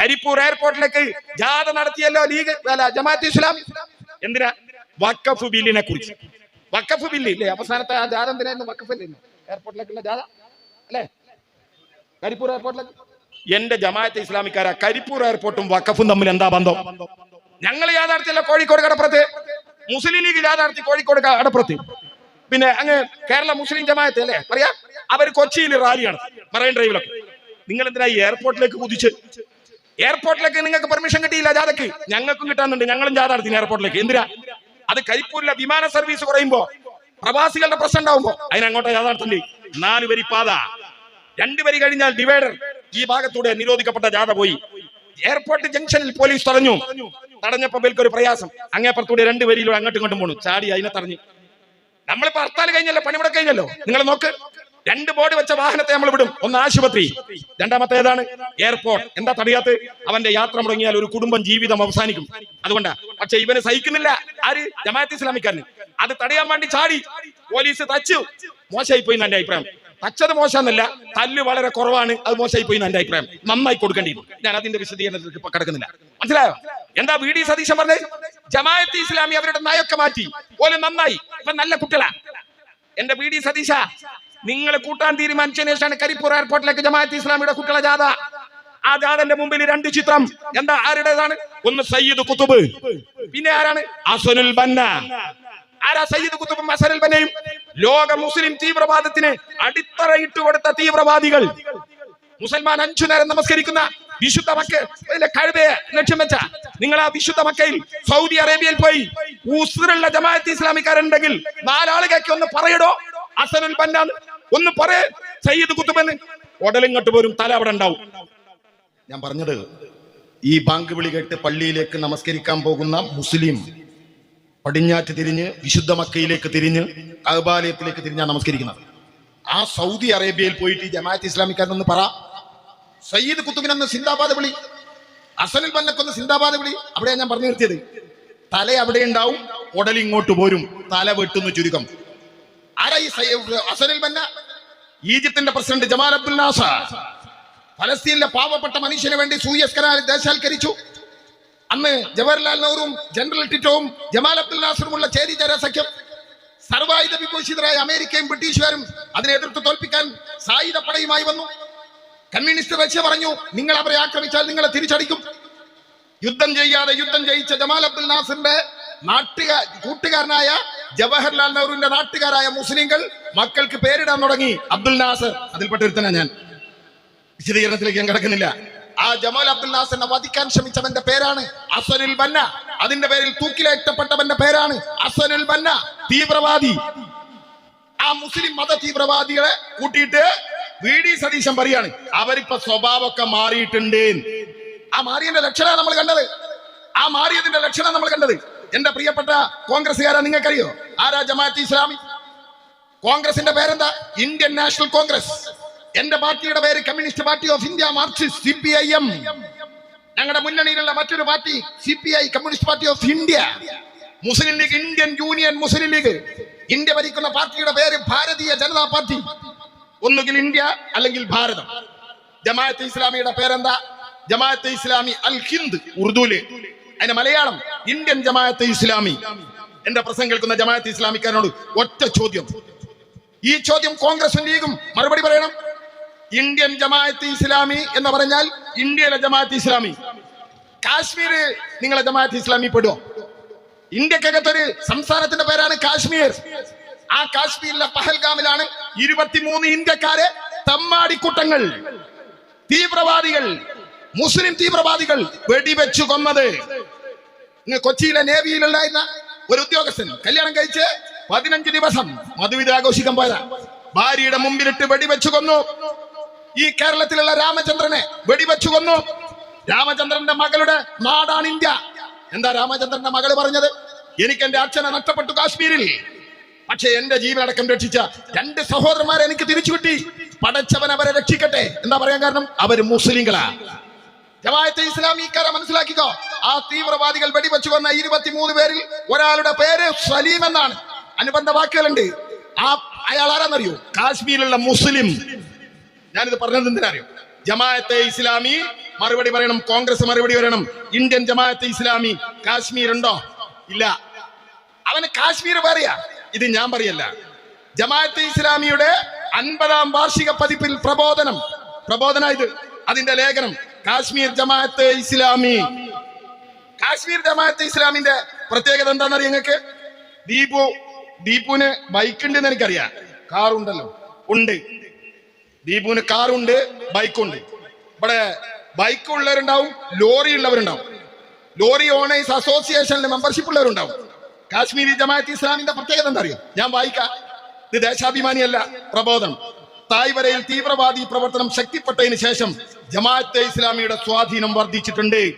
കരിപ്പൂർ എയർപോർട്ടിലേക്ക് ജാഥ നടത്തിയല്ലോ ലീഗ് അല്ല ജമാഅത്ത് ഇസ്ലാം. എന്തിനാ? വക്കഫ് ബില്ലിനെ കുറിച്ച്. വക്കഫ് ബില്ല് ഇല്ലേ? അവസാനത്തെ ആ ജാഥ എന്തിനായിരുന്നു? വക്കഫ് ഇല്ലായിരുന്നു എയർപോർട്ടിലേക്കുള്ള ജാഥ അല്ലേ? കരിപ്പൂർ എയർപോർട്ടിലേക്ക് എന്റെ ജമാഅത്ത് ഇസ്ലാമിക്കാരാ കരിപ്പൂർ എയർപോർട്ടും വക്കഫും തമ്മിൽ എന്താ ബന്ധം? ഞങ്ങൾ യാഥാർത്ഥ്യല്ല കോഴിക്കോട് കടപ്പുറത്ത്. മുസ്ലിം ലീഗ് യാഥാർത്ഥ്യ കോഴിക്കോട് കടപ്പുറത്ത്. പിന്നെ അങ്ങ് കേരള മുസ്ലിം ജമാഅത്ത് അല്ലേ? പറയാ? അവർ കൊച്ചിയിൽ റാലിയാണ്. മറൈൻ ഡ്രൈവിലൊക്കെ. നിങ്ങൾ എന്തിനാ ഈ എയർപോർട്ടിലേക്ക് കുതിച്ച് എയർപോർട്ടിലേക്ക് നിങ്ങൾക്ക് പെർമിഷൻ കിട്ടിയില്ല ജാഥക്ക്. ഞങ്ങൾക്കും കിട്ടാനുണ്ട് ഞങ്ങളും ജാഥ നടത്തി എയർപോർട്ടിലേക്ക് എന്തിനാ? അത് കരിപ്പൂരിലെ വിമാന സർവീസ് കുറയുമ്പോ പ്രവാസികളുടെ പ്രശ്നം ഉണ്ടാവുമ്പോ അതിനങ്ങോട്ട് ജാഥ നടത്തണ്ടേ. നാല് വരി പാത. രണ്ട് വരി കഴിഞ്ഞാൽ ഡിവൈഡർ ഈ ഭാഗത്തൂടെ നിരോധിക്കപ്പെട്ട ജാഥ പോയി. എയർപോർട്ട് ജംഗ്ഷനിൽ പോലീസ് തടഞ്ഞു. തടഞ്ഞപ്പോ ഒരു പ്രയാസം. അങ്ങേപ്പുറത്തൂടെ രണ്ട് വരിയിലൂടെ അങ്ങോട്ടും ഇങ്ങോട്ടും പോണു. ചാടി അതിനെ തടഞ്ഞു. നമ്മളിപ്പോ ഹർത്താൽ കഴിഞ്ഞല്ലോ പണിമുടക്ക് കഴിഞ്ഞല്ലോ. നിങ്ങൾ നോക്ക്. രണ്ട് ബോർഡ് വെച്ച വാഹനത്തെ നമ്മൾ വിടും. ഒന്ന് ആശുപത്രി. രണ്ടാമത്തെ ഏതാണ് എയർപോർട്ട്. എന്താ തടയാത്ത്? അവന്റെ യാത്ര മുടങ്ങിയാൽ ഒരു കുടുംബം ജീവിതം അവസാനിക്കും. അതുകൊണ്ടാ. പക്ഷെ ഇവന് സഹിക്കുന്നില്ല. ആര്? ജമാഅത്ത് ഇസ്ലാമിക്കാരന്. അത് തടയാൻ വേണ്ടി ചാടി. പോലീസ് തച്ചു. മോശമായി പോയി എന്റെ അഭിപ്രായം. തച്ചത് മോശമെന്നല്ല തല്ല് വളരെ കുറവാണ്. അത് മോശമായി പോയി എന്റെ അഭിപ്രായം. നന്നായി കൊടുക്കേണ്ടിയിരുന്നു ഞാൻ അതിന്റെ വിശദീകരണത്തിലേക്ക് കിടക്കുന്നില്ല. മനസ്സിലായോ? എന്താ വി ഡി സതീശൻ പറഞ്ഞത്? ജമാഅത്ത് ഇസ്ലാമി അവരുടെ നയൊക്കെ മാറ്റി. പോലെ നന്നായി. ഇപ്പൊ നല്ല കുട്ടികളാ. എന്റെ വി ഡി സതീശ നിങ്ങൾ കൂട്ടാൻ തീരുമാനിച്ചതിന് ശേഷമാണ് കരിപ്പൂർ എയർപോർട്ടിലേക്ക് ജമാഅത്ത് ഇസ്ലാമിയുടെ കുട്ടികളെ ജാഥ. ആ ജാഥന്റെ മുമ്പിൽ രണ്ട് ചിത്രം. എന്താ? ആരുടേതാണ്? ഒന്ന് സയ്യിദ് കുത്തുബ്. പിന്നെ ആരാണ്? അസനുൽ ബന്ന. ആരാ സയ്യിദ് കുത്തുബും അസനുൽ ബന്നയും? ലോക മുസ്ലിം തീവ്രവാദത്തിന് അടിത്തറയിട്ട് കൊടുത്ത തീവ്രവാദികൾ. മുസൽമാൻ അഞ്ചു നേരം നമസ്കരിക്കുന്ന വിശുദ്ധ മക്ക കഴിവയെ ലക്ഷ്യം വെച്ച നിങ്ങൾ ആ വിശുദ്ധ മക്കയിൽ സൗദി അറേബ്യയിൽ പോയി ഉസ്രുള്ള ജമാഅത്ത് ഇസ്ലാമിക്കാരുണ്ടെങ്കിൽ നാലാളുകൾക്ക് ഒന്ന് പറയടോ. അസനുൽ ബന്നാന്ന്. ഒന്ന് പറയേ. സയ്യിദ് കുത്തുബെന്ന്. ഉടലിങ്ങോട്ട് പോരും തല അവിടെ ഉണ്ടാവും. ഞാൻ പറഞ്ഞത് ഈ ബാങ്ക് വിളി കേട്ട് പള്ളിയിലേക്ക് നമസ്കരിക്കാൻ പോകുന്ന മുസ്ലിം പടിഞ്ഞാറ്റ് തിരിഞ്ഞ് വിശുദ്ധ മക്കയിലേക്ക് തിരിഞ്ഞ് അഹബാലയത്തിലേക്ക് തിരിഞ്ഞാണ് നമസ്കരിക്കുന്നത്. ആ സൗദി അറേബ്യയിൽ പോയിട്ട് ജമാഅത്ത് ഇസ്ലാമിക്കാരനൊന്ന് പറ. സയ്യിദ് കുത്തുബിനെന്ന് സിന്ദാബാദ് വിളി. അസലിൽ ബന്നക്കൊന്ന് സിന്ദാബാദ് വിളി. അവിടെയാണ് ഞാൻ പറഞ്ഞു നിർത്തിയത്. തല അവിടെ ഉണ്ടാവും ഉടലിങ്ങോട്ട് പോരും തല വെട്ടുന്നു ചുരുക്കം. ഈജിപ്തിന്റെ പ്രസിഡന്റ് ജമാൽ അബ്ദുൽ നാസ ഫലസ്തീനിലെ പാവപ്പെട്ട മനുഷ്യന് വേണ്ടി സൂയസ് ദേശാൽക്കരിച്ചു അന്ന് ജവഹർലാൽ നെഹ്റുവും ജനറൽ ടിറ്റോവും ജമാൽ അബ്ദുൽ നാസറുമുള്ള ചേരി ചേര സഖ്യം സർവായുധ വിഭൂഷിതരായ അമേരിക്കയും ബ്രിട്ടീഷുകാരും അതിനെ എതിർത്ത് തോൽപ്പിക്കാൻ സായുധ പടയുമായി വന്നു. കമ്മ്യൂണിസ്റ്റ് റഷ്യ പറഞ്ഞു നിങ്ങൾ അവരെ ആക്രമിച്ചാൽ നിങ്ങളെ തിരിച്ചടിക്കും. യുദ്ധം ചെയ്യാതെ യുദ്ധം ജയിച്ച ജമാൽ അബ്ദുൽ നാസറിന്റെ നാട്ടുകാർ കൂട്ടുകാരനായ ജവഹർലാൽ നെഹ്റുവിന്റെ നാട്ടുകാരായ മുസ്ലിങ്ങൾ മക്കൾക്ക് പേരിടാൻ തുടങ്ങി. അബ്ദുൽ നാസർ അതിൽപ്പെട്ട ഒരുത്തനാ ഞാൻ. വിശദീകരണത്തിലേക്ക് ഞാൻ കിടക്കുന്നില്ല. ആ ജമാൽ അബ്ദുൽ നാസറിനെ വധിക്കാൻ ശ്രമിച്ചവന്റെ പേരാണ് അസനുൽ ബന്ന അതിന്റെ പേരിൽ തൂക്കിലേറ്റപ്പെട്ടവന്റെ പേരാണ് അസനുൽ ബന്ന തീവ്രവാദി. ആ മുസ്ലിം മത തീവ്രവാദികളെ കൂട്ടിയിട്ട് വി ഡി സതീശൻ പറയാണ് അവരിപ്പോ സ്വഭാവമൊക്കെ മാറിയിട്ടുണ്ട്. ആ മാറിയതിന്റെ ലക്ഷണമാണ് നമ്മൾ കണ്ടത്. ആ മാറിയതിന്റെ ലക്ഷണം നമ്മൾ കണ്ടത്. എന്റെ പ്രിയപ്പെട്ട കോൺഗ്രസ്സുകാരാ നിങ്ങൾക്കറിയോ? ആരാ ജമാഅത്ത് ഇസ്ലാമി? കോൺഗ്രസിന്റെ പേരെന്താ? Indian National Congress. എന്റെ പാർട്ടിയുടെ പേര് Communist Party of India Marxist C P I M. ഞങ്ങളുടെ മുന്നണിയിലുള്ള മറ്റൊരു party C P I Communist Party of India. Muslim League Indian Union Muslim League. India ഭരിക്കുന്ന പാർട്ടിയുടെ പേര് ഭാരതീയ ജനതാ പാർട്ടി. ഒന്നുകിൽ ഇന്ത്യ അല്ലെങ്കിൽ ഭാരതം. ജമാഅത്ത് ഇസ്ലാമിയുടെ പേരെന്താ? ജമാഅത്ത് ഇസ്ലാമി അൽ ഹിന്ദ് ഉറുദുൽ. അതിന്റെ മലയാളം ഇന്ത്യൻ ജമാഅത്ത് ഇസ്ലാമി. എന്റെ പ്രസംഗം കേൾക്കുന്ന ജമാഅത്ത് ഇസ്ലാമിക്കാരനോട് ഒറ്റ ചോദ്യം. ഈ ചോദ്യം കോൺഗ്രസും ലീഗും മറുപടി പറയണം. ഇന്ത്യൻ ജമാഅത്ത് ഇസ്ലാമി എന്ന് പറഞ്ഞാൽ ഇന്ത്യയിലെ ജമാഅത്ത് ഇസ്ലാമി. കാശ്മീര് നിങ്ങളെ ജമാഅത്ത് ഇസ്ലാമി പെടുമോ ഇന്ത്യക്കകത്തൊരു സംസ്ഥാനത്തിന്റെ പേരാണ് കാശ്മീർ. ആ കാശ്മീരിലെ പഹൽഗാമിലാണ് ഇരുപത്തിമൂന്ന് ഇന്ത്യക്കാരെ തമ്മാടിക്കൂട്ടങ്ങൾ തീവ്രവാദികൾ മുസ്ലിം തീവ്രവാദികൾ വെടിവെച്ചു കൊന്നത്. കൊച്ചിയിലെ നേവിയിലുണ്ടായിരുന്ന ഒരു ഉദ്യോഗസ്ഥൻ കല്യാണം കഴിച്ച് പതിനഞ്ച് ദിവസം മധുവിധ ആഘോഷിക്കാൻ പോയതാ. ഭാര്യയുടെ മുമ്പിലിട്ട് വെടിവെച്ചു കൊന്നു. ഈ കേരളത്തിലുള്ള രാമചന്ദ്രനെ വെടിവെച്ചു കൊന്നു. രാമചന്ദ്രന്റെ മകളുടെ നാടാണ് ഇന്ത്യ. എന്താ രാമചന്ദ്രന്റെ മകൾ പറഞ്ഞത്? എനിക്ക് എന്റെ അച്ഛനെ നഷ്ടപ്പെട്ടു കാശ്മീരിൽ. പക്ഷെ എന്റെ ജീവനടക്കം രക്ഷിച്ച രണ്ട് സഹോദരന്മാരെ എനിക്ക് തിരിച്ചു കിട്ടി. പടച്ചവൻ അവരെ രക്ഷിക്കട്ടെ. എന്താ പറയാൻ കാരണം? അവർ മുസ്ലിങ്ങളാ. ജമാഅത്തെ ഇസ്ലാമിക്കാരെ മനസ്സിലാക്കിക്കോ? ആ തീവ്രവാദികൾ വെടിവെച്ചു വന്ന ഇരുപത്തിമൂന്ന് പേരിൽ ഒരാളുടെ പേര് സലീം എന്നാണ്. അനുബന്ധ വാക്കുകളുണ്ട്. ആ അയാൾ ആരാന്നറിയോ? കാശ്മീരിലുള്ള മുസ്ലിം. ഞാനിത് പറഞ്ഞത് എന്തിനറിയോ? ജമാഅത്തെ ഇസ്ലാമി മറുപടി പറയണം കോൺഗ്രസ് മറുപടി പറയണം. ഇന്ത്യൻ ജമാഅത്തെ ഇസ്ലാമി കാശ്മീർ ഉണ്ടോ? ഇല്ല. അവന് കാശ്മീർ പറയാ ഇത് ഞാൻ പറയല്ല. ജമാഅത്തെ ഇസ്ലാമിയുടെ അൻപതാം വാർഷിക പതിപ്പിൽ പ്രബോധനം. പ്രബോധന ഇത്. അതിന്റെ ലേഖനം. കാശ്മീർ ജമാഅത്ത് ഇസ്ലാമി. കാശ്മീർ ജമാഅത്ത് ഇസ്ലാമിന്റെ പ്രത്യേകത എന്താണെന്നറിയാം നിങ്ങൾക്ക്? ദീപു ദീപുവിന് ബൈക്ക് ഉണ്ട് എന്ന് എനിക്കറിയാം. കാറുണ്ടല്ലോ. ഉണ്ട്. ദീപുവിന് കാറുണ്ട് ബൈക്കുണ്ട്. ഇവിടെ ബൈക്ക് ഉള്ളവരുണ്ടാവും ലോറി ഉള്ളവരുണ്ടാവും ലോറി ഓണേഴ്സ് അസോസിയേഷനിൽ മെമ്പർഷിപ്പ് ഉള്ളവരുണ്ടാവും. കാശ്മീരി ജമാഅത്ത് ഇസ്ലാമിന്റെ പ്രത്യേകത എന്താ അറിയാം ഞാൻ വായിക്കാം. ഇത് ദേശാഭിമാനിയല്ല പ്രബോധനം. തായ്വരയിൽ തീവ്രവാദി പ്രവർത്തനം ശക്തിപ്പെട്ടതിന് ശേഷം ജമാഅത്തെ ഇസ്ലാമിയുടെ സ്വാധീനം വർദ്ധിച്ചിട്ടുണ്ട്.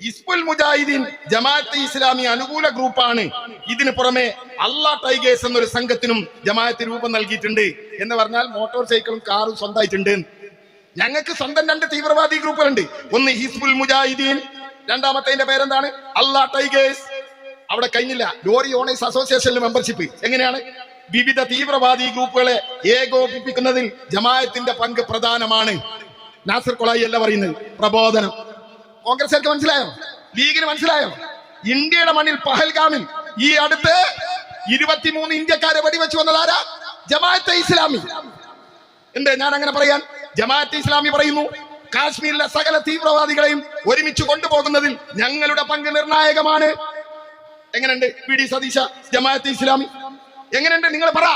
ഇസ്ബുൽ മുജാഹിദീൻ ജമാഅത്തെ ഇസ്ലാമി അനുകൂല ഗ്രൂപ്പാണ്. ഇതിനു പുറമെ അള്ളാ ടൈഗേഴ്സ് എന്നൊരു സംഘത്തിനും ജമാഅത്ത് രൂപം നൽകിയിട്ടുണ്ട്. എന്ന് പറഞ്ഞാൽ മോട്ടോർ സൈക്കിളും കാറും സ്വന്തമായിട്ടുണ്ട്. ഞങ്ങൾക്ക് സ്വന്തം രണ്ട് തീവ്രവാദി ഗ്രൂപ്പുകളുണ്ട്. ഒന്ന് ഹിസ്ബുൽ മുജാഹിദീൻ രണ്ടാമത്തെ പേരെന്താണ്? അള്ളാ ടൈഗേഴ്സ്. അവിടെ കഴിഞ്ഞില്ല. ലോറി ഓണേഴ്സ് അസോസിയേഷനിലെ മെമ്പർഷിപ്പ്. എങ്ങനെയാണ്? വിവിധ തീവ്രവാദി ഗ്രൂപ്പുകളെ ഏകോപിപ്പിക്കുന്നതിൽ ജമാഅത്തിന്റെ പങ്ക് പ്രധാനമാണ്. നാസർ കൊളായി അല്ല പറയുന്നത്. പ്രബോധനം. കോൺഗ്രസ്സുകാർക്ക് മനസ്സിലായോ? ലീഗിന് മനസ്സിലായോ? ഇന്ത്യയുടെ മണ്ണിൽ പഹൽഗാമിൽ ഈ അടുത്ത് ഇരുപത്തിമൂന്ന് ഇന്ത്യക്കാരെ വെടിവെച്ച് വന്നത് ആരാ? ജമാഅത്തെ ഇസ്ലാമി. എന്ത്? ഞാൻ അങ്ങനെ പറയാൻ ജമാഅത്തെ ഇസ്ലാമി പറയുന്നു. കാശ്മീരിലെ സകല തീവ്രവാദികളെയും ഒരുമിച്ച് കൊണ്ടുപോകുന്നതിൽ ഞങ്ങളുടെ പങ്ക് നിർണായകമാണ്. എങ്ങനെയുണ്ട്? P D സതീശ Jamaat-e Islami? എങ്ങനെയുണ്ട്? നിങ്ങൾ പറ.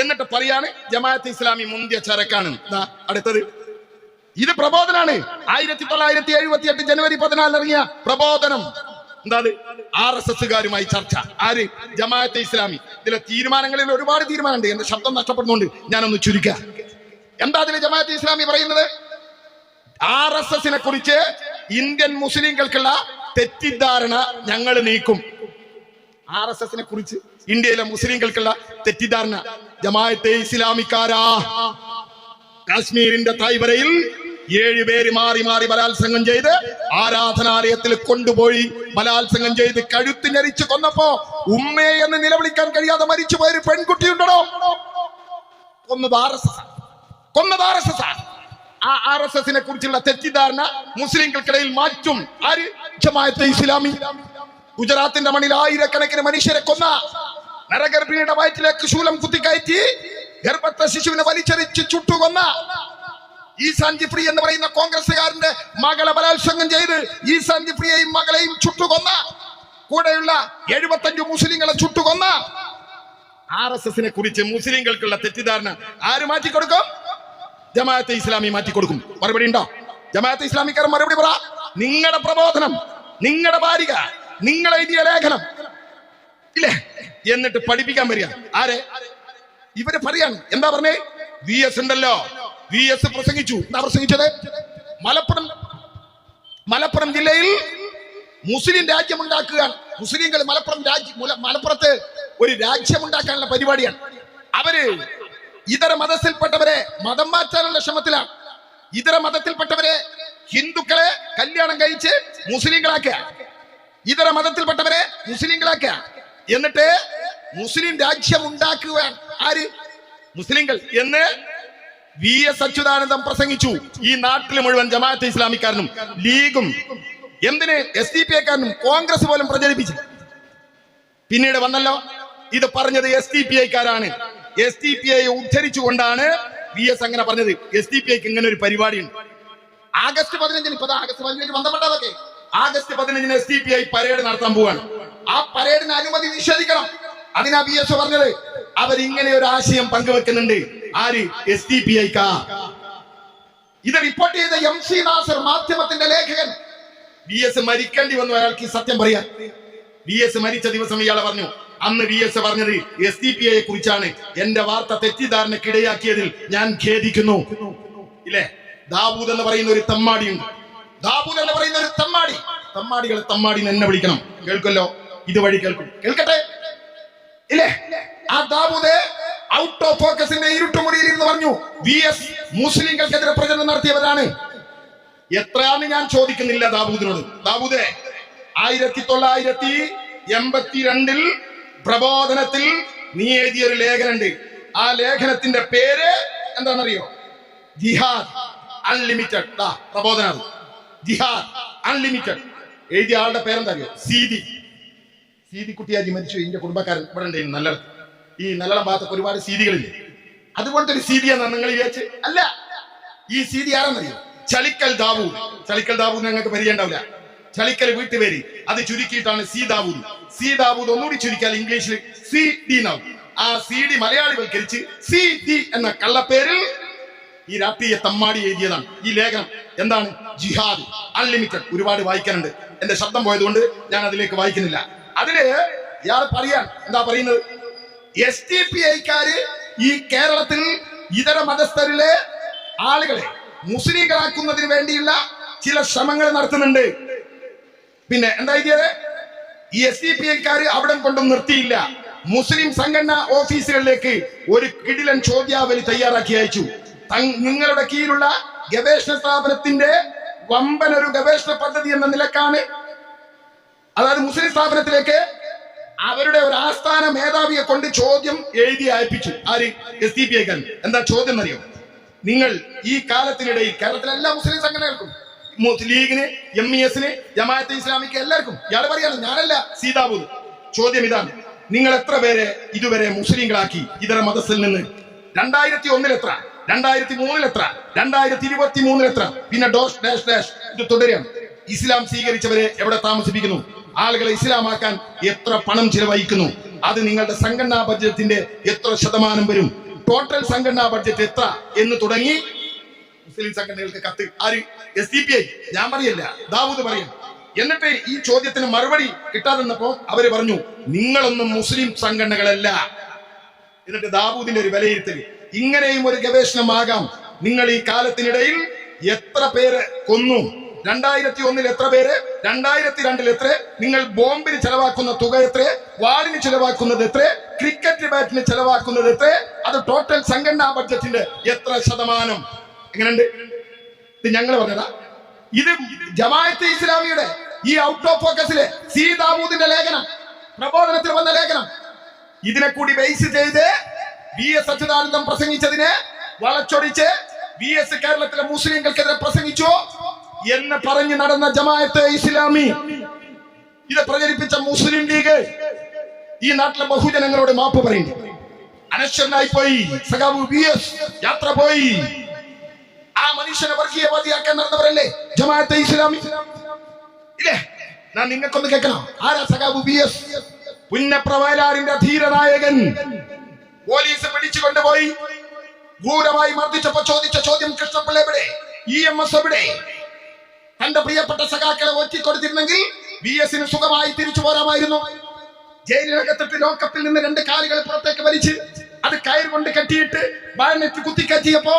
എന്നിട്ട് പറയാണ് ജമാഅത്തെ ഇസ്ലാമി മുന്തിയ ചരക്കാണ്. അടുത്തത്. ഇത് പ്രബോധനാണ്. ആയിരത്തി തൊള്ളായിരത്തി എഴുപത്തി എട്ട് ജനുവരി പതിനാലിന് ഇറങ്ങിയ പ്രബോധനം. എന്താണ്? ആർ എസ് എസ്സുകാരുമായി ചർച്ച. ആര്? ജമാഅത്തെ ഇസ്ലാമി. ഇതിലെ തീരുമാനങ്ങളിൽ ഒരുപാട് തീരുമാനമുണ്ട്. എന്റെ ശബ്ദം നഷ്ടപ്പെടുന്നുണ്ട്? ഞാനൊന്ന് ചുരുക്കാം. എന്താ അതിൽ ജമാഅത്തെ ഇസ്ലാമി പറയുന്നത്? ആർ എസ് എസിനെ കുറിച്ച് ഇന്ത്യൻ മുസ്ലിങ്ങൾക്കുള്ള തെറ്റിദ്ധാരണ ഞങ്ങൾ നീക്കും. ആർ എസ് എസിനെ കുറിച്ച് ഇന്ത്യയിലെ മുസ്ലിങ്ങൾക്കുള്ള തെറ്റിദ്ധാരണ. ജമാഅത്തെ ഇസ്ലാമിക്കാരാ. കാശ്മീരിന്റെ തായ്വരയിൽ ഏഴുപേര് മാറി മാറി ബലാത്സംഗം ചെയ്ത് ആരാധനാലയത്തിൽ കൊണ്ടുപോയി ബലാത്സംഗം ചെയ്ത് കഴുത്തിനരിച്ച് കൊന്നപ്പോ ഉമ്മേ എന്ന് നിലവിളിക്കാൻ കഴിയാതെ മരിച്ചു പോയൊരു എസ് എസ് കൊന്നത് R S S R S എസിനെ കുറിച്ചുള്ള തെറ്റിദ്ധാരണ മുസ്ലിങ്ങൾക്കിടയിൽ മാറ്റും. ആര്? ജമാഅത്തെ ഇസ്ലാമി. ഗുജറാത്തിന്റെ മണ്ണിൽ ആയിരക്കണക്കിന് മനുഷ്യരെ കൊന്ന നരഗർഭിണിയുടെ വയറ്റിലേക്ക് ശൂലം കുത്തിക്കയറ്റി ഗർഭത്തെ ശിശുവിനെ വലിച്ചെറിച്ച് ചുട്ടുകൊന്ന ഈ ജിഫ്രി എന്ന് പറയുന്ന കോൺഗ്രസുകാരന്റെ മകളെ ബലാത്സംഗം ചെയ്ത് ഈ ജിഫ്രിയെയും മകളെയും ചുട്ടുകൊന്ന കൂടെയുള്ള എഴുപത്തഞ്ച് മുസ്ലിങ്ങളെ ചുട്ടുകൊന്ന ആർ എസ് എസിനെ കുറിച്ച് മുസ്ലിങ്ങൾക്കുള്ള തെറ്റിദ്ധാരണ ആര് മാറ്റിക്കൊടുക്കും? ജമാഅത്തെ ഇസ്ലാമി മാറ്റിക്കൊടുക്കും. മറുപടി ഉണ്ടോ? ജമാഅത്തെ ഇസ്ലാമിക്കാരൻ മറുപടി പറ. നിങ്ങളുടെ പ്രബോധനം നിങ്ങളുടെ ബാലിക നിങ്ങളെ എഴുതിയ ലേഖനം. ഇല്ലേ? എന്നിട്ട് പഠിപ്പിക്കാൻ വരിക. ആരെ? ഇവർ പറയാണ്. എന്താ പറഞ്ഞേ? വി എസ് ഉണ്ടല്ലോ. വി എസ് പ്രസംഗിച്ചു. എന്താ പ്രസംഗിച്ചത്? മലപ്പുറം മലപ്പുറം ജില്ലയിൽ മുസ്ലിം രാജ്യം ഉണ്ടാക്കുക മുസ്ലിങ്ങൾ മലപ്പുറം രാജ്യം മുല- മലപ്പുറത്ത് ഒരു രാജ്യം ഉണ്ടാക്കാനുള്ള പരിപാടിയാണ്. അവർ ഇതര മതത്തിൽപ്പെട്ടവരെ മതം മാറ്റാനുള്ള ശ്രമത്തിലാണ്. ഇതര മതത്തിൽപ്പെട്ടവരെ ഹിന്ദുക്കളെ കല്യാണം കഴിച്ച് മുസ്ലിങ്ങളാക്കുക. ഇതര മതത്തിൽപ്പെട്ടവരെ മുസ്ലിങ്ങളാക്കുക. എന്നിട്ട് മുസ്ലിം രാജ്യം ഉണ്ടാക്കുക ആര്? മുസ്ലിങ്ങൾ. എന്ന് വി എസ് അച്യുതാനന്ദം പ്രസംഗിച്ചു. ഈ നാട്ടിൽ മുഴുവൻ ജമാഅത്ത് ഇസ്ലാമിക്കാരനും ലീഗും എന്തിന് എസ് ഡി പി ഐക്കാരനും കോൺഗ്രസ് പോലും പ്രചരിപ്പിച്ചു പിന്നീട് വന്നല്ലോ ഇത് പറഞ്ഞത് എസ് ഡി പി ഐക്കാരാണ്. എസ് ഡി പി ഐ ഉദ്ധരിച്ചുകൊണ്ടാണ് വി എസ് അങ്ങനെ പറഞ്ഞത്. എസ് ഡി പി ഐക്ക് ഇങ്ങനെ ഒരു പരിപാടിയുണ്ട്. ആഗസ്റ്റ് പതിനഞ്ചിന് ഇപ്പൊ ആഗസ്റ്റ് പതിനഞ്ചിന് ബന്ധപ്പെട്ടതൊക്കെ. ആഗസ്റ്റ് പതിനഞ്ചിന് S D P I parade നടത്താൻ പോവാണ്. ആ പരേഡിന് അനുമതി നിഷേധിക്കണം. അതിനാ ബി എസ് പറഞ്ഞത്. ഇങ്ങനെ ഒരു ആശയം പങ്കുവെക്കുന്നുണ്ട്. ആര്? എസ് ഡി പി ഐക്കാ ഇത് റിപ്പോർട്ട് ചെയ്ത എം സി നാസർ മാധ്യമത്തിന്റെ ലേഖകൻ. വി എസ് മരിക്കേണ്ടി വന്നു അയാൾക്ക് സത്യം പറയാൻ. വി എസ് മരിച്ച ദിവസം ഇയാളെ പറഞ്ഞു അന്ന് വി എസ് പറഞ്ഞത് എസ് ഡി പി ഐയെ കുറിച്ചാണ്. എന്റെ വാർത്ത തെറ്റിദ്ധാരണക്കിടയാക്കിയതിൽ ഞാൻ ഖേദിക്കുന്നു. ഇല്ലേ? ദാബൂദ് എന്ന് പറയുന്ന ഒരു തമ്മാടിയുണ്ട്. ദാബൂദ് എന്ന് പറയുന്ന ഒരു തമ്മാടി. തമ്മാടികളെ തമ്മാടി എന്ന് വിളിക്കണം. കേൾക്കല്ലോ ഇതുവഴി കേൾക്കും. കേൾക്കട്ടെ? ഇല്ലേ? ആ ദാവൂദ് ഔട്ട് ഓഫ് ഫോക്കസിന്റെ ഇരുട്ടുമുറിയിൽ ഇരുന്ന് പറഞ്ഞു വി എസ് മുസ്ലിങ്ങൾക്കെതിരെ പ്രചരണം നടത്തിയവരാണ്. എത്രയാന്ന് ഞാൻ ചോദിക്കുന്നില്ല ദാബൂദിനോട് ദാബൂദെ ആയിരത്തി തൊള്ളായിരത്തി എൺപത്തിരണ്ടിൽ പ്രബോധനത്തിൽ നീ എഴുതിയ ഒരു ലേഖനുണ്ട് ആ ലേഖനത്തിന്റെ പേര് എന്താണെന്നറിയോ? ജിഹാദ് അൺലിമിറ്റഡ്. പ്രബോധനം ജിഹാദ് അൺലിമിറ്റഡ്. എഴുതിയ ആളുടെ പേരെന്താ അറിയോ? സീതി. സീതി കുട്ടിയാജി മരിച്ചു. എന്റെ കുടുംബക്കാരൻ ഇവിടെ ഉണ്ടായിരുന്നു നല്ല ഈ നല്ലോണം ഭാഗത്തൊക്കെ ഒരുപാട് സീതികളില്ലേ അതുപോലത്തെ ഒരു സീതിയാണ് നിങ്ങൾ വിചാരിച്ച് അല്ല. ഈ സീതി ആരെന്നറിയോ? ചളിക്കൽ ദാവൂ ചളിക്കൽ ദാവൂ ഞങ്ങൾക്ക് പരിചയണ്ടാവില്ല ചളിക്കൽ വീട്ടുപേര്. അത് ചുരുക്കിയിട്ടാണ് സി ദാവൂദ്. സി ദാവൂദ് ഒന്നുകൂടി ചുരുക്കിയാൽ ഇംഗ്ലീഷിൽ സി ഡി നാവും ആ സി ഡി മലയാളിവൽക്കരിച്ച് സി ഡി എന്ന കള്ളപ്പേരിൽ ഈ രാഷ്ട്രീയ തമ്മാടി എഴുതിയതാണ്. ഈ ലേഖനം എന്താണ്? ജിഹാദ്. അൺലിമിറ്റഡ്. ഒരുപാട് വായിക്കാനുണ്ട്. എന്റെ ശബ്ദം പോയതുകൊണ്ട് ഞാൻ അതിലേക്ക് വായിക്കുന്നില്ല. അതിൽ ഇയാൾ പറയാൻ എന്താ പറയുന്നത്? എസ് ഡി പി ഐക്കാര് ഈ കേരളത്തിൽ ഇതര മതസ്ഥരിലെ ആളുകളെ മുസ്ലിങ്ങളാക്കുന്നതിന് വേണ്ടിയുള്ള ചില ശ്രമങ്ങൾ നടത്തുന്നുണ്ട്. പിന്നെ എന്താ ചെയ്തത് ഈ എസ് ഡി പി ഐക്കാര് അവിടെ കൊണ്ടും നിർത്തിയില്ല. മുസ്ലിം സംഘടനാ ഓഫീസുകളിലേക്ക് ഒരു കിടിലൻ ചോദ്യാവലി തയ്യാറാക്കി അയച്ചു. നിങ്ങളുടെ കീഴിലുള്ള ഗവേഷണ സ്ഥാപനത്തിന്റെ വമ്പൻ ഒരു ഗവേഷണ പദ്ധതി എന്ന നിലക്കാണ്. അതായത് മുസ്ലിം സ്ഥാപനത്തിലേക്ക് അവരുടെ ഒരു ആസ്ഥാന മേധാവിയെ കൊണ്ട് ചോദ്യം എഴുതി അയപ്പിച്ചു. ആര്? എസ് ഡി പി ഐക്കാൻ എന്താ ചോദ്യം അറിയോ നിങ്ങൾ ഈ കാലത്തിനിടയിൽ കേരളത്തിലെ എല്ലാ മുസ്ലിം സംഘടനകൾക്കും ലീഗിന് എം ഇ എസിന് ജമാഅത്ത് ഇസ്ലാമിക്ക് എല്ലാവർക്കും ഇയാൾ പറയാണ് ഞാനല്ല സീതാബൂദ് ചോദ്യം ഇതാണ്. നിങ്ങൾ എത്ര പേരെ ഇതുവരെ മുസ്ലിങ്ങളാക്കി? ഇതര മതസ്സിൽ നിന്ന്? രണ്ടായിരത്തി ഒന്നിൽ എത്ര രണ്ടായിരത്തി മൂന്നിൽ എത്ര രണ്ടായിരത്തി ഇരുപത്തി മൂന്നിൽ എത്ര പിന്നെ ഡോഷ് ഡാഷ് ഡാഷ്. ഇത് തുടരുകയാണ് ഇസ്ലാം സ്വീകരിച്ചവരെ എവിടെ താമസിപ്പിക്കുന്നു? ആളുകളെ ഇസ്ലാമാക്കാൻ എത്ര പണം ചിലവഴിക്കുന്നു? അത് നിങ്ങളുടെ സംഘടനാ ബഡ്ജറ്റിന്റെ എത്ര ശതമാനം വരും? ടോട്ടൽ സംഘടനാ ബഡ്ജറ്റ് എത്ര എന്ന് തുടങ്ങി മുസ്ലിം സംഘടനകൾക്ക് കത്ത്. ആര്? S D P I. ഞാൻ പറയല്ല. ദാവൂദ് പറയും. എന്നിട്ട് ഈ ചോദ്യത്തിന് മറുപടി കിട്ടാതെന്നപ്പോ അവർ പറഞ്ഞു നിങ്ങളൊന്നും മുസ്ലിം സംഘടനകളല്ല. എന്നിട്ട് ദാവൂദിന്റെ ഒരു വിലയിരുത്തൽ ഇങ്ങനെയും ഒരു ഗവേഷണമാകാം. നിങ്ങൾ ഈ കാലത്തിനിടയിൽ എത്ര പേര് കൊന്നു? രണ്ടായിരത്തി ഒന്നിൽ എത്ര പേര്? രണ്ടായിരത്തി രണ്ടിൽ എത്ര? നിങ്ങൾ ബോംബിന് ചെലവാക്കുന്ന തുക എത്ര? വാളിന് ചെലവാക്കുന്നത് എത്ര? ക്രിക്കറ്റ് ബാറ്റിന് ചെലവാക്കുന്നത് എത്ര? അത് ടോട്ടൽ സംഘടനാ ബഡ്ജറ്റിന്റെ എത്ര ശതമാനം? എങ്ങനെയുണ്ട്? ഇത് ഞങ്ങൾ പറഞ്ഞതാ. ഇത് ജമാഅത്തെ ഇസ്ലാമിയുടെ ഈ ഔട്ട് ഓഫ് ഫോക്കസിലെ സി ദാമൂദിന്റെ ലേഖനം പ്രബോധനത്തിൽ വന്ന ലേഖനം. ഇതിനെ കൂടി ബേസ് ചെയ്ത് വി എസ് അച്യുതാനന്ദം പ്രസംഗിച്ചതിനെ വളച്ചൊടിച്ച് വി എസ് കേരളത്തിലെ മുസ്ലിങ്ങൾക്കെതിരെ പ്രസംഗിച്ചു. എന്ന് പറഞ്ഞു നടന്ന ജമാഅത്തെ ഇസ്ലാമി. ഇത് പ്രചരിപ്പിച്ച മുസ്ലിം ലീഗ് ഈ നാട്ടിലെ ബഹുജനങ്ങളോട് മാപ്പ് പറയുന്നു അനശ്വരനായി പോയി. സഖാബു വി എസ് യാത്ര പോയി. ആ മനുഷ്യനെ വർഗീയവാദിയാക്കാൻ നടന്നവരല്ലേ ജമാഅത്തെ ഇസ്ലാമി? ഇല്ലേ? ഞാൻ നിങ്ങൾക്കൊന്ന് കേൾക്കണം. ആരാ സഖാബു ബി എസ്? പുന്നപ്രവയലാറിന്റെ ധീരനായകൻ. പോലീസ് പിടിച്ചു കൊണ്ടുപോയി. ക്രൂരമായി മർദ്ദിച്ചപ്പോ ചോദിച്ച ചോദ്യം കൃഷ്ണപിള്ള എവിടെ ഇ എം എസ് എവിടെ? തന്റെ പ്രിയപ്പെട്ട സഖാക്കളെ ഒറ്റിക്കൊടുത്തിരുന്നെങ്കിൽ വി എസിന് സുഖമായി തിരിച്ചു പോരാമായിരുന്നു. ജയിലിനകത്തിട്ട് ലോക്കപ്പിൽ നിന്ന് രണ്ട് കാലുകൾ പുറത്തേക്ക് വലിച്ച് അത് കയർ കൊണ്ട് കെട്ടിയിട്ട് ബാനറ്റ് കുത്തിക്കറ്റിയപ്പോ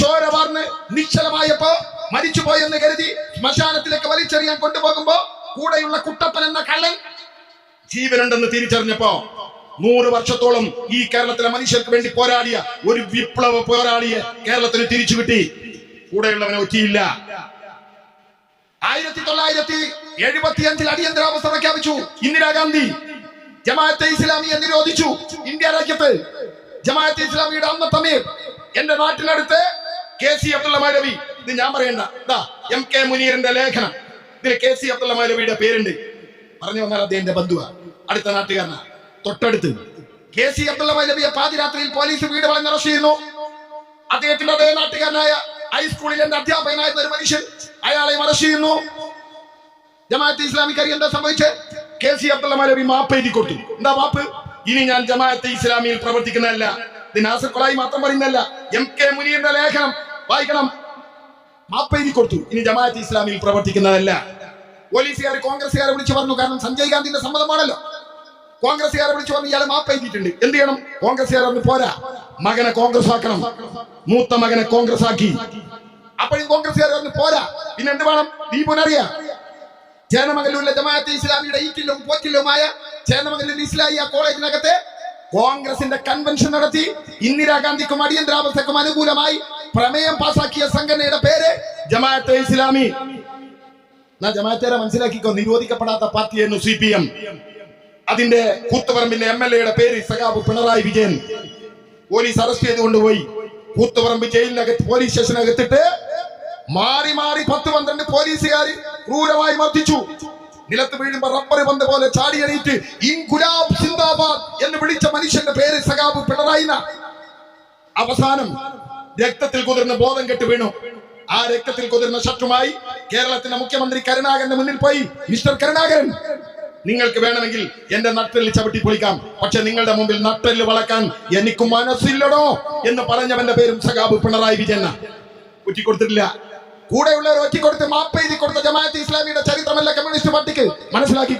ചോര വാർന്ന് നിശ്ചലമായപ്പോ മരിച്ചുപോയെന്ന് കരുതി ശ്മശാനത്തിലേക്ക് വലിച്ചെറിയാൻ കൊണ്ടുപോകുമ്പോ കൂടെയുള്ള കുട്ടപ്പൻ എന്ന കള്ളൻ ജീവനുണ്ടെന്ന് തിരിച്ചറിഞ്ഞപ്പോ നൂറ് വർഷത്തോളം ഈ കേരളത്തിലെ മനുഷ്യർക്ക് വേണ്ടി പോരാടിയ ഒരു വിപ്ലവ പോരാളിയെ കേരളത്തിന് തിരിച്ചു കിട്ടി. കൂടെയുള്ളവനെ ഒറ്റിയില്ല. ആയിരത്തി തൊള്ളായിരത്തി എഴുപത്തി അഞ്ചിൽ അടിയന്തരാവസ്ഥ പ്രഖ്യാപിച്ചു. ഇന്ദിരാഗാന്ധി ജമാഅത്തെ ഇസ്ലാമിയെ നിരോധിച്ചു. ഇന്ത്യ രാജ്യത്ത് ജമാഅത്തെ ഇസ്ലാമിയുടെ അമ്മ അമീർ എന്റെ നാട്ടിനടുത്ത് കെ സി അബ്ദുള്ള മൗലവി. ഇത് ഞാൻ പറയണ്ട. എം കെ മുനീറിന്റെ ലേഖനം. ഇതിൽ കെ സി അബ്ദുള്ള മൗലവിയുടെ പേരുണ്ട്. പറഞ്ഞു വന്നാൽ അദ്ദേഹത്തിന്റെ ബന്ധുവ. അടുത്ത നാട്ടുകാരനാ. തൊട്ടടുത്ത് കെ സി അബ്ദുള്ള മൗലവിയെ പാതിരാത്രിയിൽ പോലീസ് വീട് വളഞ്ഞ് അറസ്റ്റ് ചെയ്യുന്നു. അദ്ദേഹത്തിന്റെ അതേ നാട്ടുകാരനായ ഹൈസ്കൂളിൽ എന്റെ അധ്യാപകനായിരുന്ന ഒരു മനുഷ്യൻ അയാളെ അറസ്റ്റ് ചെയ്യുന്നു. ജമാഅത്തെ ഇസ്ലാമിക്കാരി എന്താ സംഭവിച്ചത് കെ സി അബ്ദുള്ള മലബി മാപ്പ് എഴുതി കൊടുത്തു. എന്താ മാപ്പ്? ഇനി ഞാൻ ജമാഅത്തെ ഇസ്ലാമിയിൽ പ്രവർത്തിക്കുന്നതല്ല. ദിനാസർ കൊളായി മാത്രം പറയുന്നതല്ല. എം കെ മുനീറിന്റെ ലേഖനം വായിക്കണം. മാപ്പ് എഴുതി കൊടുത്തു. ഇനി ജമാഅത്തെ ഇസ്ലാമിയിൽ പ്രവർത്തിക്കുന്നതല്ല. പോലീസുകാർ കോൺഗ്രസുകാരെ വിളിച്ചു പറഞ്ഞു. കാരണം സഞ്ജയ് ഗാന്ധിന്റെ സമ്മതമാണല്ലോ. കോൺഗ്രസുകാരെ വിളിച്ചു പറഞ്ഞു ഇയാൾ മാപ്പ് എഴുതിയിട്ടുണ്ട്. എന്ത് ചെയ്യണം? കോൺഗ്രസുകാർ പറഞ്ഞു പോരാ. മകനെ കോൺഗ്രസ് ആക്കണം മൂത്ത മകനെ കോൺഗ്രസ് ആക്കി അപ്പോഴും കോൺഗ്രസ് പറഞ്ഞു പോരാ പിന്നെ എന്ത് വേണം? നീ പുനറിയ ചേന്നമംഗലൂരിലെ ജമാഅത്തെ ഇസ്ലാമിയുടെ ഈറ്റിലും പോറ്റിലുമായ ചേന്നമംഗലൂരിൽ ഇസ്ലാമിയ കോളേജിനകത്ത് കോൺഗ്രസിന്റെ കൺവെൻഷൻ നടത്തി ഇന്ദിരാഗാന്ധിക്കും അടിയന്തരാവസ്ഥക്കും അനുകൂലമായി പ്രമേയം പാസാക്കിയ സംഘടനയുടെ പേര് ജമാഅത്തെ ഇസ്ലാമി. എന്നാ ജമാഅത്തേരെ മനസ്സിലാക്കിക്കോ നിരോധിക്കപ്പെടാത്ത പാർട്ടിയായിരുന്നു സി പി എം അതിന്റെ കൂത്തുപറമ്പിന്റെ എം എൽ എയുടെ പേര് സഖാബ് പിണറായി വിജയൻ. പോലീസ് അറസ്റ്റ് ചെയ്ത് കൊണ്ടുപോയി കൂത്തുപറമ്പ് ജയിലിനകത്ത് പോലീസ് സ്റ്റേഷനകത്തിട്ട് മാറി മാറി പത്ത് പന്ത്രണ്ട് പോലീസുകാർ ക്രൂരമായി മർദ്ദിച്ചു. നിലത്ത് വീഴുമ്പോ റബ്ബർ പന്ത് പോലെ ചാടി എണീറ്റ് ഇൻകുലാബ് സിന്ദാബാദ് എന്ന് വിളിച്ച മനുഷ്യന്റെ പേര് സഖാബ് പിണറായി. അവസാനം രക്തത്തിൽ കുതിർന്ന് ബോധം കെട്ട് വീണു. ആ രക്തത്തിൽ കുതിർന്ന ശത്രുമായി കേരളത്തിന്റെ മുഖ്യമന്ത്രി കരുണാകരന്റെ മുന്നിൽ പോയി. മിസ്റ്റർ കരുണാകരൻ നിങ്ങൾക്ക് വേണമെങ്കിൽ എന്റെ നട്ടലിൽ ചവിട്ടി പൊളിക്കാം. പക്ഷെ നിങ്ങളുടെ മുമ്പിൽ നട്ടലിൽ വളക്കാൻ എനിക്ക് മനസ്സില്ലടോ എന്ന് പറഞ്ഞവന്റെ പേരും സഖാബ് പിണറായി വിജയൻ ഒറ്റിക്കൊടുത്തിട്ടില്ല കൂടെയുള്ളവർ ഒറ്റിക്കൊടുത്ത് മാപ്പ് എഴുതി കൊടുത്ത ജമാഅത്ത് ഇസ്ലാമിയുടെ ചരിത്രമല്ല കമ്മ്യൂണിസ്റ്റ് പാർട്ടിക്ക് മനസ്സിലാക്കി